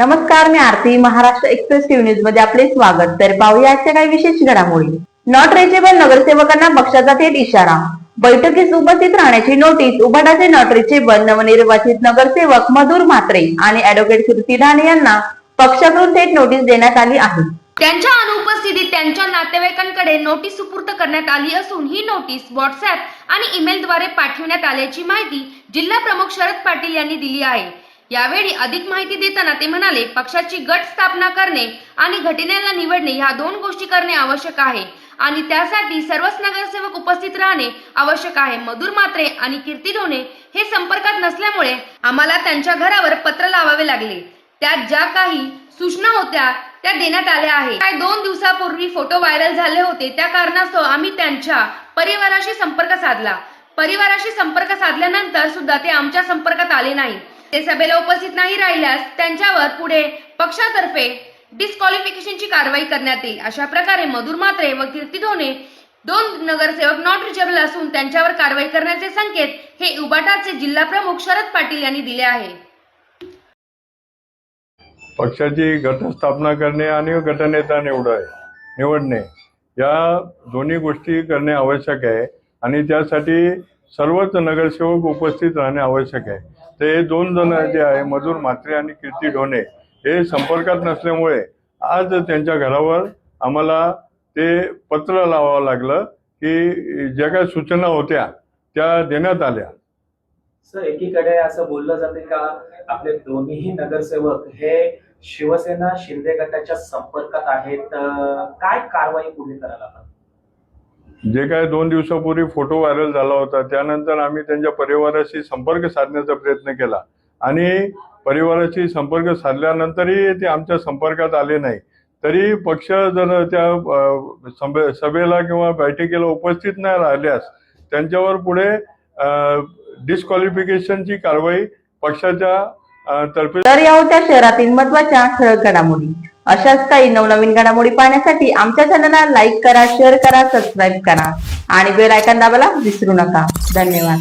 नमस्कार मी Aarti Maharashtra express TV न्यूजमध्ये आपले स्वागत. तर पाहूया आजच्या काही विशेष घडामोडी. नॉट रिचेबल नगरसेवकांना पक्षाचा थेट इशारा. बैठकीस उपस्थित राहण्याची नोटीस उबाडाचे नॉट रिचेबल नवनिर्वाचित नगरसेवक मधुर म्हात्रे आणि अॅडव्होकेट कीर्ती ढाणे यांना पक्षाकडून थेट नोटीस देण्यात आली आहे. त्यांच्या अनुपस्थितीत त्यांच्या नातेवाईकांकडे नोटीस सुपूर्त करण्यात आली असून ही नोटीस व्हॉट्सअप आणि ईमेलद्वारे पाठविण्यात आल्याची माहिती जिल्हा प्रमुख शरद पाटील यांनी दिली आहे. यावेळी अधिक माहिती देताना ते म्हणाले पक्षाची गट स्थापना करणे आणि घटनेला निवडणे ह्या दोन गोष्टी करणे आवश्यक आहे. आणि त्यासाठी सर्वच नगरसेवक उपस्थित राहणे आवश्यक आहे. मधुर मात्रे आणि कीर्ती ढोणे हे संपर्कात नसल्यामुळे आम्हाला त्यांच्या घरावर पत्र लावावे लागले. त्यात ज्या काही सूचना होत्या त्या देण्यात आल्या आहे काय दोन दिवसापूर्वी फोटो व्हायरल झाले होते. त्या कारणास्तव आम्ही त्यांच्या परिवाराशी संपर्क साधला. परिवाराशी संपर्क साधल्यानंतर सुद्धा ते आमच्या संपर्कात आले नाही ते सभेला उपस्थित नाही राहिल्यास त्यांच्यावर पुढे पक्षातर्फे डिस्क्वालिफिकेशनची कारवाई करण्यात येईल. अशा प्रकारे मधुर मात्रे व कीर्ती ढोणे दोन नगरसेवक नॉट रिचेबल असून त्यांच्यावर कारवाई करण्याचे संकेत हे उबाटाचे जिल्हा प्रमुख शरद पाटील यांनी दिले आहे. पक्षाची गटस्थापना करणे आणि गटनेता निवडाय निवडणे या दोन्ही गोष्टी करणे आवश्यक आहे आणि त्यासाठी सर्वच नगरसेवक उपस्थित राहणे आवश्यक आहे. ते दोन जण जे आहे मधुर म्हात्रे आणि कीर्ती ढोणे हे संपर्कात नसल्यामुळे आज त्यांच्या घरावर आम्हाला ते पत्र लावावं लागलं की ज्या काही सूचना होत्या त्या देण्यात आल्या. सर एकीकडे असं बोललं जाते का आपले दोन्ही नगरसेवक हे शिवसेना शिंदे गटाच्या संपर्कात आहेत काय कारवाई पुढे करायला जे काय दोन दिवसापूर्वी फोटो व्हायरल झाला होता त्यानंतर आम्ही त्यांच्या परिवाराशी संपर्क साधण्याचा प्रयत्न केला. आणि परिवाराशी संपर्क साधल्यानंतरही ते आमच्या संपर्कात आले नाही. तरी पक्ष जर त्या सभेला किंवा बैठकीला उपस्थित नाही राहिल्यास त्यांच्यावर पुढे डिस्क्वालिफिकेशनची कारवाई पक्षाच्या तर्फे तर या होत्या शहरातील महत्त्वाच्या ठळक घडामोडी. अशाच काही नवनवीन घडामोडी पाहण्यासाठी आमच्या चॅनलला लाईक करा शेअर करा सबस्क्राईब करा. आणि बेल आयकॉन दाबायला विसरू नका. धन्यवाद.